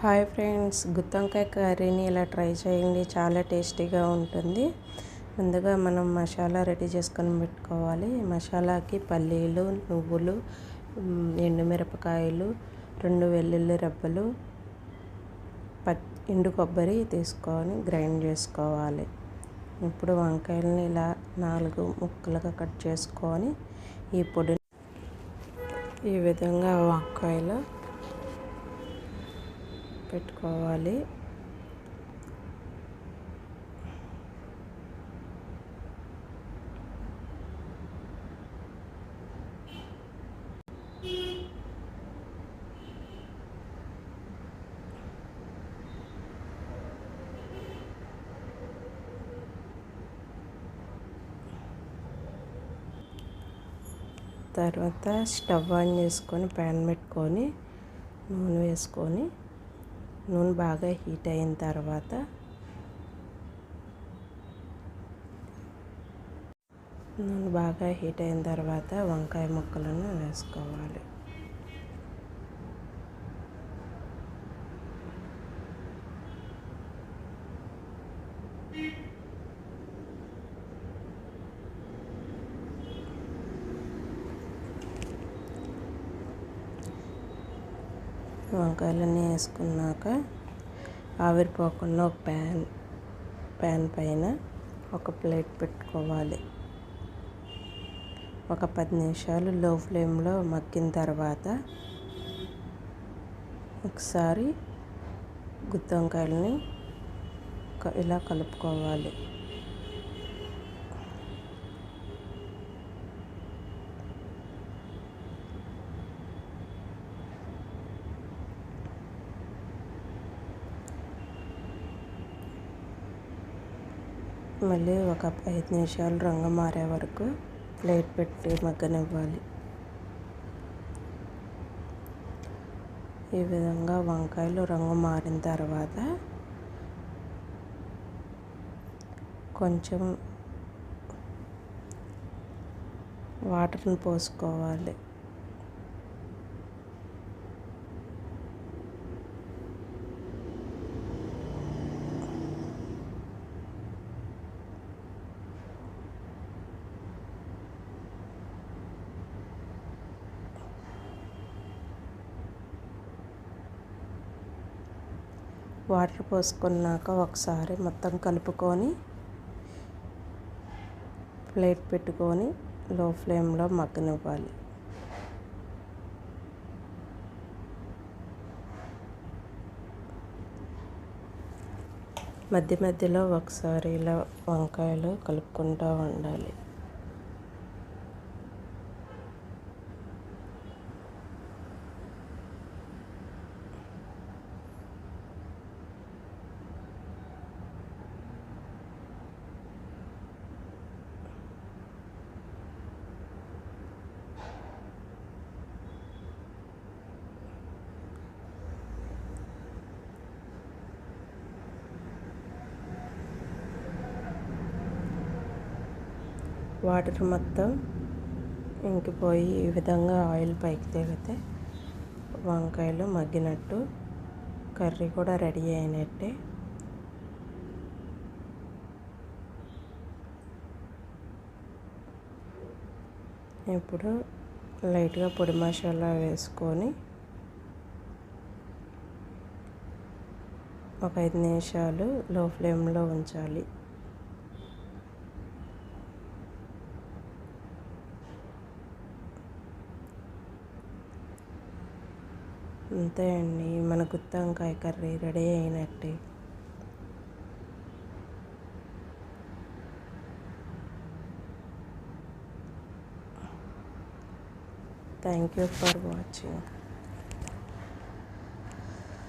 Hi friends గుత్తొంకాయ కర్రీని ఇలా try చేయండి. చాలా టేస్టీగా ఉంటుంది. ముందుగా మనం మసాలా రెడీ చేసుకొని పెట్టుకోవాలి. మసాలాకి పల్లీలు నువ్వులు ఎండుమిరపకాయలు రెండు వెల్లుల్లి రెబ్బలు ప ఎండు కొబ్బరి తీసుకొని గ్రైండ్ చేసుకోవాలి. ఇప్పుడు వంకాయలని ఇలా నాలుగు ముక్కలుగా కట్ చేసుకొని ఈ పొడిని ఈ విధంగా వంకాయలు పెట్టుకోవాలి. తర్వాత స్టవ్ ఆన్ చేసుకొని ప్యాన్ పెట్టుకొని నూనె వేసుకొని నూనె బాగా హీట్ అయిన తర్వాత నూనె బాగా హీట్ అయిన తర్వాత వంకాయ ముక్కలను వేసుకోవాలి. వంకాయలన్నీ వేసుకున్నాక ఆవిరిపోకుండా ఒక ప్యాన్ ప్యాన్ పైన ఒక ప్లేట్ పెట్టుకోవాలి. ఒక పది నిమిషాలు లో ఫ్లేమ్లో మగ్గిన తర్వాత ఒకసారి గుత్తి వంకాయలని ఇలా కలుపుకోవాలి. మళ్ళీ ఒక ఐదు నిమిషాలు రంగు మారే వరకు ప్లేట్ పెట్టి మగ్గనివ్వాలి. ఈ విధంగా వంకాయలు రంగు మారిన తర్వాత కొంచెం వాటర్ని పోసుకోవాలి. వాటర్ పోసుకున్నాక ఒకసారి మొత్తం కలుపుకొని ప్లేట్ పెట్టుకొని లో ఫ్లేమ్లో మగ్గనివ్వాలి. మధ్య మధ్యలో ఒకసారి ఇలా వంకాయలు కలుపుకుంటూ ఉండాలి. వాటర్ మొత్తం ఇంకిపోయి ఈ విధంగా ఆయిల్ పైకి తెగితే వంకాయలు మగ్గినట్టు కర్రీ కూడా రెడీ అయినట్టే. ఇప్పుడు లైట్గా పొడి మసాలా వేసుకొని ఒక ఐదు నిమిషాలు లో ఫ్లేమ్లో ఉంచాలి. అంతే అండి. మన గుత్తంకాయ కర్రీ రెడీ అయినట్టే. Thank you for watching